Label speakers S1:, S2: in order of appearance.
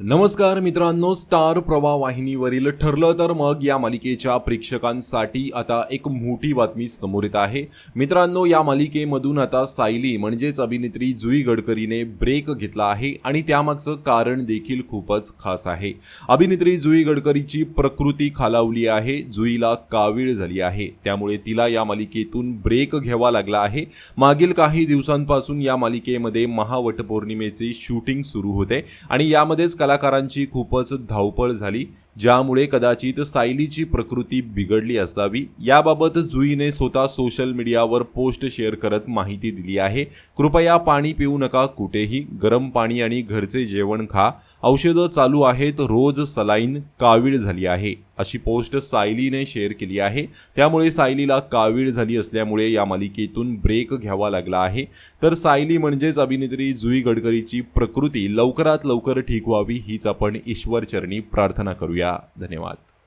S1: नमस्कार मित्रांनो स्टार प्रवा वाहिनीवरील ठरलं तर मग या मालिकेच्या प्रेक्षकांसाठी आता एक मोठी बातमी समोर येत आहे. मित्रांनो या मालिकेमधून आता सायली म्हणजेच अभिनेत्री जुई गडकरीने ब्रेक घेतला आहे आणि त्यामागचं कारण देखील खूपच खास आहे. अभिनेत्री जुई गडकरीची प्रकृती खालावली आहे जुईला कावीळ झाली आहे. त्यामुळे तिला या मालिकेतून ब्रेक घ्यावा लागला आहे. मागील काही दिवसांपासून या मालिकेमध्ये महावटपौर्णिमेचे शूटिंग सुरू होते आणि यामध्येच कलाकारांची खूपच धावपळ झाली ज्यामुळे कदाचित सायलीची प्रकृती बिघडली असावी. याबाबत जुईने स्वतः सोशल मीडियावर पोस्ट शेअर करत माहिती दिली आहे. कृपया पाणी पिऊ नका कुठेही गरम पाणी आणि घरचे जेवण खा. औषधं चालू आहेत रोज सलाईन कावीळ झाली आहे. अशी पोस्ट सायलीने शेअर केली आहे. त्यामुळे सायलीला कावीळ झाली असल्यामुळे या मालिकेतून ब्रेक घ्यावा लागला आहे. तर सायली म्हणजेच अभिनेत्री जुई गडकरीची प्रकृती लवकरात लवकर ठीक व्हावी हीच आपण ईश्वरचरणी प्रार्थना करूया. धन्यवाद.